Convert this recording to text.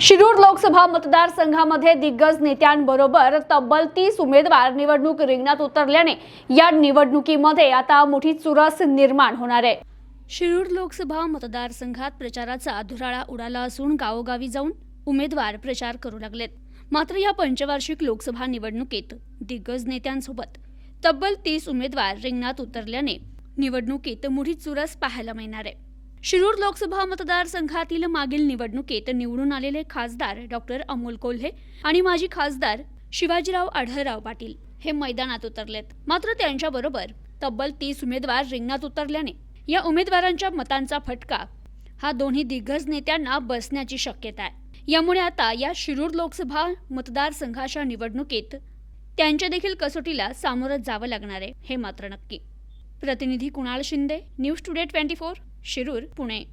शिरूर लोकसभा मतदारसंघामध्ये दिग्गज नेत्यांबरोबर तब्बल तीस उमेदवार निवडणूक रिंगणात उतरल्याने या निवडणुकीमध्ये आता मोठी चुरस निर्माण होणार आहे. शिरूर लोकसभा मतदारसंघात प्रचाराचा धुराळा उडाला असून गावोगावी जाऊन उमेदवार प्रचार करू लागलेत. मात्र या पंचवार्षिक लोकसभा निवडणुकीत दिग्गज नेत्यांसोबत तब्बल तीस उमेदवार रिंगणात उतरल्याने निवडणुकीत मोठी चुरस पाहायला मिळणार आहे. शिरूर लोकसभा मतदारसंघातील मागील निवडणुकीत निवडून आलेले खासदार डॉक्टर अमोल कोल्हे आणि माजी खासदार शिवाजीराव आढळराव पाटील हे मैदानात उतरलेत. मात्र त्यांच्याबरोबर तब्बल तीस उमेदवार रिंगणात उतरल्याने या उमेदवारांच्या मतांचा फटका हा दोन्ही दिग्गज नेत्यांना बसण्याची शक्यता आहे. यामुळे आता या शिरूर लोकसभा मतदारसंघाच्या निवडणुकीत त्यांच्या देखील कसोटीला सामोरं जावं लागणार आहे हे मात्र नक्की. प्रतिनिधी Kunal Shinde news today twenty four. Shirur Pune.